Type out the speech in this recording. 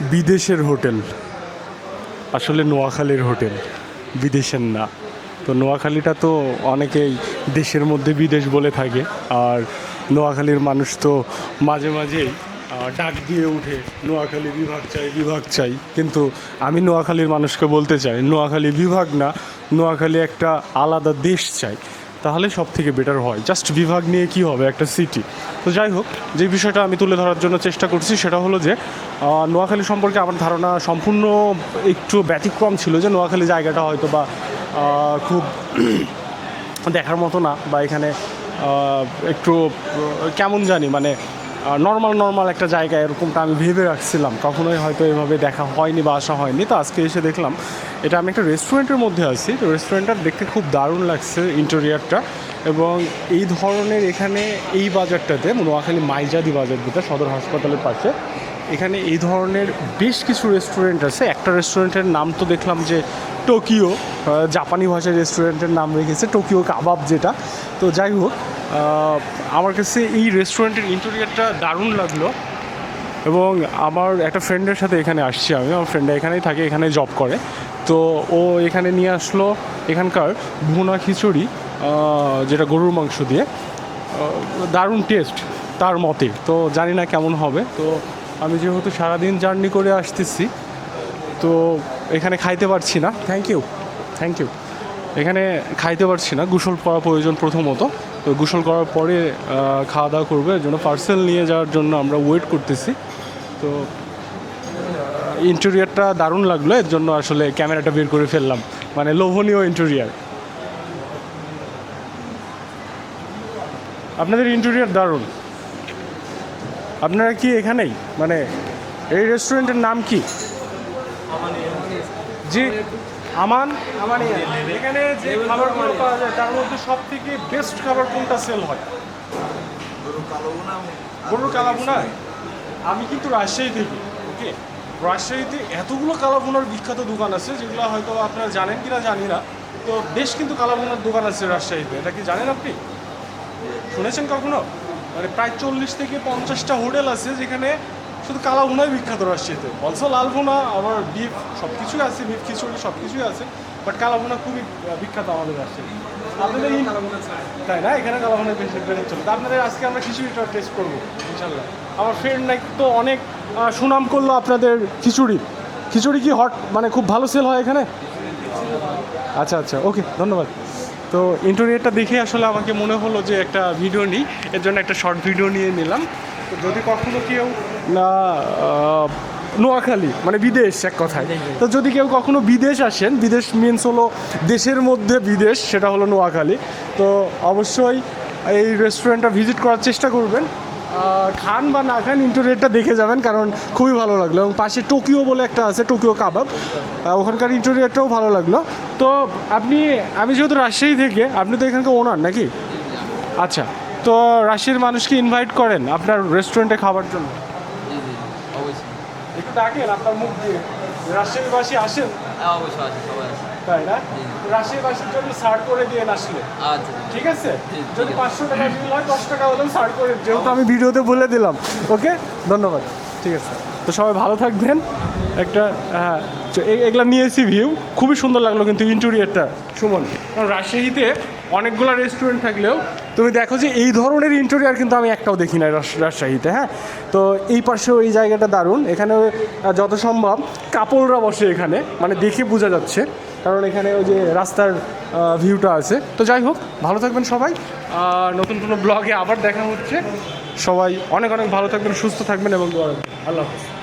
বিদেশের হোটেল। আসলে নোয়াখালীর হোটেল, বিদেশের না। তো নোয়াখালীটা তো অনেকেই দেশের মধ্যে বিদেশ বলে থাকে, আর নোয়াখালীর মানুষ তো মাঝে মাঝেই ডাক দিয়ে উঠে, নোয়াখালী বিভাগ চাই বিভাগ চাই। কিন্তু আমি নোয়াখালীর মানুষকে বলতে চাই, নোয়াখালী বিভাগ না, নোয়াখালী একটা আলাদা দেশ চাই। তাহলে সব থেকে বেটার হয়। জাস্ট বিভাগ নিয়ে কি হবে একটা সিটি তো যাই হোক, যে বিষয়টা আমি তুলে ধরার জন্য চেষ্টা করছি সেটা হলো যে নোয়াখালী সম্পর্কে আমার ধারণা সম্পূর্ণ একটু ব্যতিক্রম ছিল যে নোয়াখালী জায়গাটা হয়তো বা খুব দেখার মতো না বা এখানে একটু কেমন জানি মানে নর্মাল নর্মাল একটা জায়গা এরকমটা আমি ভেবে রাখছিলাম। কখনোই হয়তো এভাবে দেখা হয়নি বা আসা হয়নি। তো আজকে এসে দেখলাম, এটা আমি একটা রেস্টুরেন্টের মধ্যে আছি। তো রেস্টুরেন্টটা দেখতে খুব দারুণ লাগছে ইন্টেরিয়ারটা এবং এই ধরনের এখানে এই বাজারটাতে, নোয়াখালী মাইজাদি বাজার যেটা সদর হাসপাতালের পাশে, এখানে এই ধরনের বেশ কিছু রেস্টুরেন্ট আছে। একটা রেস্টুরেন্টের নাম তো দেখলাম যে টোকিও জাপানি ভাষায় রেস্টুরেন্টের নাম রেখেছে টোকিও কাবাব যেটা। তো যাই হোক আমার কাছে এই রেস্টুরেন্টের ইন্টেরিয়ারটা দারুণ লাগল এবং আমার একটা ফ্রেন্ডের সাথে এখানে আসছি আমি। আমার ফ্রেন্ড এখানেই থাকে, এখানে জব করে। তো ও এখানে নিয়ে আসলো এখানকার ভুনা খিচুড়ি যেটা গরুর মাংস দিয়ে। দারুণ টেস্ট তার মতে। তো জানি না কেমন হবে। তো আমি যেহেতু সারাদিন জার্নি করে আসতেছি, তো এখানে খাইতে পারছি না। থ্যাংক ইউ থ্যাংক ইউ এখানে খাইতে পারছি না, গোসল করা প্রয়োজন প্রথমত। তো গোসল করার পরে খাওয়া দাওয়া করবে, এর জন্য পার্সেল নিয়ে যাওয়ার জন্য আমরা ওয়েট করতেছি। তো ইন্টেরিয়ারটা দারুণ লাগল, এর জন্য আসলে ক্যামেরাটা বের করে ফেললাম। মানে লোভনীয় ইন্টেরিয়ার আপনাদের ইন্টেরিয়ার দারুণ। আপনারা কি এখানেই? মানে এই রেস্টুরেন্টের নাম কি? জি? আমান? এখানে যে খাবারগুলো পাওয়া যায়, তার মধ্যে সব থেকে বেস্ট খাবার কোনটা সেল হয়? গরুর কালাভুনা? আমি কিন্তু রাজশাহী থেকে, ওকে? রাজশাহীতে এতগুলো কালাভুনার বিখ্যাত দোকান আছে, যেগুলো হয়তো আপনারা জানেন কি না জানি না, তো বেশ কিন্তু কালাভুনার দোকান আছে রাজশাহীতে, এটা কি জানেন আপনি? শুনেছেন কখনো? মানে প্রায় চল্লিশ থেকে পঞ্চাশটা হোটেল আছে যেখানে শুধু কালা ভুনাই বিখ্যাত রাজশাহীতে। অলসো লাল ভুনা আবার বিফ সব কিছুই আছে বিফ খিচুড়ি সব কিছুই আছে বাট কালা ভুনা খুবই বিখ্যাত আমাদের রাজশাহী। আপনাদের তাই না? এখানে কালা ভুনা বেশি বেড়ে চলে। তো আপনাদের আজকে আমরা খিচুড়িটা টেস্ট করব ইনশাল্লাহ আমার ফ্রেন্ড নাকি তো অনেক সুনাম করল আপনাদের খিচুড়ি। খিচুড়ি কি হট মানে খুব ভালো সেল হয় এখানে? আচ্ছা আচ্ছা ওকে ধন্যবাদ। তো ইন্টারনেটটা দেখে আসলে আমাকে মনে হলো যে একটা ভিডিও নিই। এর জন্য একটা শর্ট ভিডিও নিয়ে নিলাম। যদি কখনো কেউ না নোয়াখালী মানে বিদেশ, এক কথায়। তো যদি কেউ কখনো বিদেশ আসেন, বিদেশ মিনস হলো দেশের মধ্যে বিদেশ, সেটা হলো নোয়াখালী। তো অবশ্যই এই রেস্টুরেন্টটা ভিজিট করার চেষ্টা করবেন। খান বা না খান ইন্টারনেটটা দেখে যাবেন, কারণ খুবই ভালো লাগল। এবং পাশে টোকিও বলে একটা আছে, টোকিও কাবাব। ওখানকার ইন্টারনেটটাও ভালো লাগল। তো আপনি, আমি যেহেতু রাজশাহী থেকে, আপনি তো এখানকার ওনার নাকি? আচ্ছা। তো রাজশাহীর মানুষকে ইনভাইট করেন আপনার রেস্টুরেন্টে খাবার জন্য। জি জি অবশ্যই। একটু ডাকেন আপনার মুখ দিয়ে। আসেন? হ্যাঁ অবশ্যই আছে সবাই আছে তাই না? জন্য সার্ট করে দিয়ে আসলে। আচ্ছা ঠিক আছে? যদি পাঁচশো টাকা বিল হয় দশ টাকা করে যেহেতু আমি ভিডিওতে বলে দিলাম। ওকে? ধন্যবাদ। ঠিক আছে। তো সবাই ভালো থাকবেন। একটা হ্যাঁ এগুলা নিয়েছি ভিউ খুবই সুন্দর লাগল কিন্তু ইন্টেরিয়ারটা সুমন কারণ রাজশাহীতে অনেকগুলো রেস্টুরেন্ট থাকলেও তুমি দেখো যে এই ধরনের ইন্টেরিয়ার কিন্তু আমি একটাও দেখি না রাজ- রাজশাহীতে হ্যাঁ? তো এই পাশেও এই জায়গাটা দারুণ। এখানে যত সম্ভব কাপড়রা বসে এখানে মানে দেখে বোঝা যাচ্ছে। কারণ এখানে ওই যে রাস্তার ভিউটা আছে। তো যাই হোক, ভালো থাকবেন সবাই। নতুন কোনো ব্লগে আবার দেখা হচ্ছে। সবাই অনেক অনেক ভালো থাকবেন, সুস্থ থাকবেন এবং আল্লাহ হাফিজ।